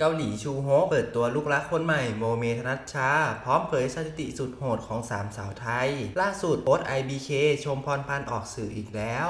เกาหลีชูโฮเปิดตัวลูกรักคนใหม่โมเมธนัชชา พร้อมเผยสถิติสุดโหดของสามสาวไทย ล่าสุดโพสต์ IBK ชมพรพันธ์ออกสื่ออีกแล้ว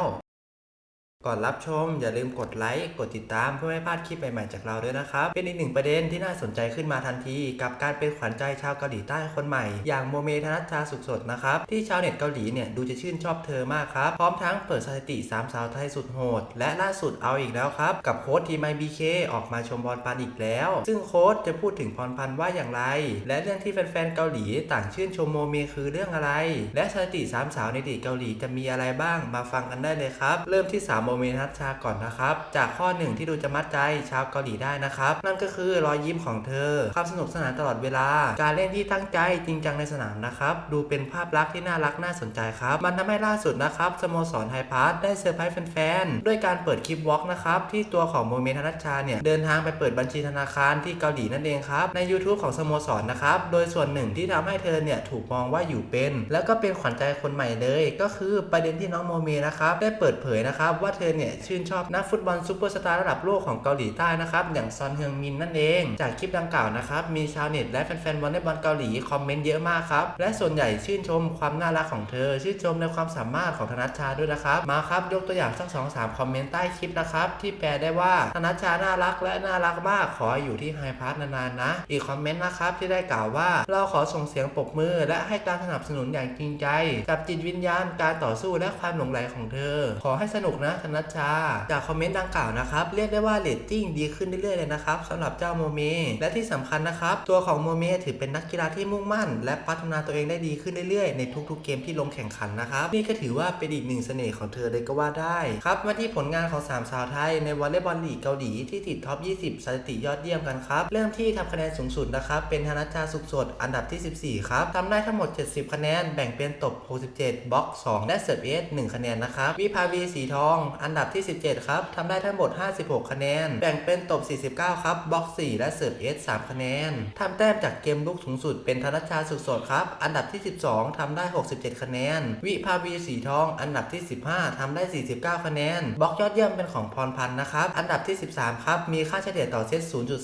ก่อนรับชมอย่าลืมกดไลค์กดติดตามเพื่อไม่พลาดคลิปใหม่ๆจากเราด้วยนะครับ เป็นอีกหนึ่งประเด็นที่น่าสนใจขึ้นมาทันที กับการเป็นขวัญใจชาวเกาหลีใต้คนใหม่ อย่างโมเมธนัชชาสุขสดนะครับ ที่ชาวเน็ตเกาหลีเนี่ยดูจะชื่นชอบเธอมากครับ พร้อมทั้งเปิดสถิติสามสาวไทยสุดโหด และล่าสุดเอาอีกแล้วครับ กับโค้ชทีม IBK ออกมาชมพรพันธ์อีกแล้ว ซึ่งโค้ชจะพูดถึงพรพันธ์ว่าอย่างไร และเรื่องที่แฟนๆเกาหลีต่างชื่นชมโมเมคือเรื่องอะไร และสถิติสามสาวในดีเกาหลีจะมีอะไรบ้างมาฟังกันได้เลยครับ เริ่มที่สาวโมเมนัชชาก่อนนะครับ จากข้อหนึ่งที่ดูจะมัดใจชาวเกาหลีได้นะครับ นั่นก็คือรอยยิ้มของเธอ ความสนุกสนานตลอดเวลา การเล่นที่ตั้งใจจริงจังในสนามนะครับ ดูเป็นภาพลักษณ์ที่น่ารักน่าสนใจครับ มันทำให้ล่าสุดนะครับสโมสรไทยพาร์ทได้เซอร์ไพรส์แฟนๆด้วยการเปิดคลิปวอล์กนะครับที่ตัวของโมเมธนัชชาเนี่ยเดินทางไปเปิดบัญชีธนาคารที่เกาหลีนั่นเองครับใน YouTube ของสโมสรนะครับโดยส่วนหนึ่งที่ทำให้เธอเนี่ยถูกมองว่าอยู่เป็น แล้วก็เป็นขวัญใจคนใหม่เลย ก็คือประเด็นที่น้องโมเมนะครับได้เปิดเผยนะครับว่าเธอเนี่ยชื่นชอบนักฟุตบอลซูเปอร์สตาร์ระดับโลกของเกาหลีใต้นะครับอย่างซอนเฮืองมินนั่นเอง จากคลิปดังกล่าวนะครับมีชาวเน็ตและแฟนๆวอลเลย์บอลเกาหลีคอมเมนต์เยอะมากครับและส่วนใหญ่ชื่นชมความน่ารักของเธอ ชื่นชมในความสามารถของธนัชชาด้วยนะครับมาครับยกตัวอย่างสักสองสามคอมเมนต์ใต้คลิปนะครับที่แปลได้ว่าธนัชชาน่ารักและน่ารักมากขออยู่ที่ไฮพาร์ทนานๆนะ อีกคอมเมนต์นะครับที่ได้กล่าวว่าเราขอส่งเสียงปรบมือ และให้การสนับสนุนอย่างจริงใจ กับจิตวิญญาณการต่อสู้และความหลงใหลของเธอ ขอให้สนุกนะธนชา จากคอมเมนต์ดังกล่าวนะครับเรียกได้ว่าเรตติ้งดีขึ้นเรื่อยๆเลยนะครับสำหรับเจ้าโมเมและที่สำคัญนะครับตัวของโมเมถือเป็นนักกีฬาที่มุ่งมั่น และพัฒนาตัวเองได้ดีขึ้นเรื่อยๆ ในทุกๆเกมที่ลงแข่งขันนะครับนี่ก็ถือว่าเป็นอีกหนึ่งเสน่ห์ของเธอเลยก็ว่าได้ครับมาที่ผลงานของสามสาวไทยในวอลเลย์บอลลีกเกาหลีที่ติดท็อป 20 สถิติยอดเยี่ยมกันครับเริ่มที่ทำคะแนนสูงสุดนะครับเป็นธนัชชาสุขสดอันดับที่ 14 ครับทำได้ทั้งหมด 70 คะแนนแบ่งเป็นตบ 67 บล็อก 2 และเสิร์ฟเอส1คะแนนนะครับวิภาวีสีทองอันดับที่ 17 ครับทำได้ทั้งหมด 56 คะแนน แบ่งเป็นตบ 49 ครับบล็อก 4 และเสิร์ฟเอส3คะแนนทำแต้มจากเกมลุกสูงสุดเป็นธนชาสุขสดครับ อันดับที่ 12ทำได้ 67 คะแนน วิภาวีสีทอง อันดับที่ 15ทำได้ 49 คะแนน บล็อกยอดเยี่ยมเป็นของพรพันธ์นะครับ อันดับที่ 13 ครับ มีค่าเฉลี่ยต่อเซต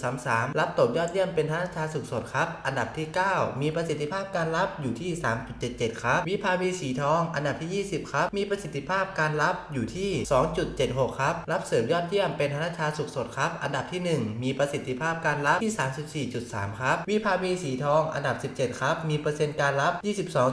0.33 รับตบยอดเยี่ยมเป็นธนชาสุขสดครับ อันดับที่ 9 มีประสิทธิภาพการรับอยู่ที่ 3.77 ครับ วิภาวีสีทอง อันดับที่ 20 ครับ มีประสิทธิภาพการรับอยู่ที่2.76 ครับ รับเสริมยอดเยี่ยมเป็นธนชาสุขสดครับ อันดับที่ 1 มีประสิทธิภาพการรับที่ 34.3 ครับ วิภาวีสีทอง อันดับ 17 ครับ มีเปอร์เซ็นต์การรับ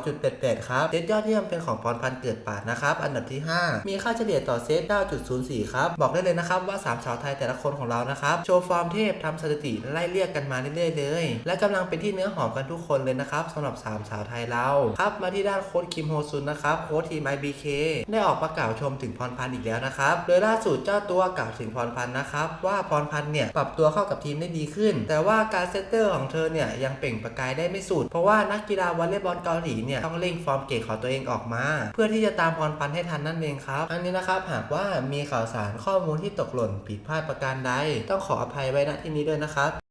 22.88 ครับ เซตยอดเยี่ยมเป็นของพรพันเกิดปาดนะครับ อันดับที่ 5 มีค่าเฉลี่ยต่อเซต 9.04 ครับ บอกได้เลยนะครับว่าสามสาวไทยแต่ละคนของเรานะครับ โชว์ฟอร์มเทพทำสถิติไล่เรียกกันมาเรื่อยๆเลย และกำลังเป็นที่เนื้อหอมกันทุกคนเลยนะครับสำหรับสามสาวไทยเรา ครับ มาที่ด้านโค้ชคิมโฮซุนนะครับ โค้ชทีม IBK ได้ออกประกาวชมถึงพรพันธ์อีกแล้วนะครับ โดยล่าสุดเจ้าตัวกล่าวถึงพรพันธ์นะครับ ว่าพรพันธ์เนี่ยปรับตัวเข้ากับทีมได้ดีขึ้น แต่ว่าการเซตเตอร์ของเธอเนี่ยยังเปล่งประกายได้ไม่สุด เพราะว่านักกีฬาวอลเลย์บอลเกาหลีเนี่ยต้องเร่งฟอร์มเก่งของตัวเองออกมา เพื่อที่จะตามพรพันธ์ให้ทันนั่นเองครับ อันนี้นะครับหากว่ามีข่าวสารข้อมูลที่ตกหล่นผิดพลาดประการใดต้องขออภัยไว้ณที่นี้ด้วยนะครับ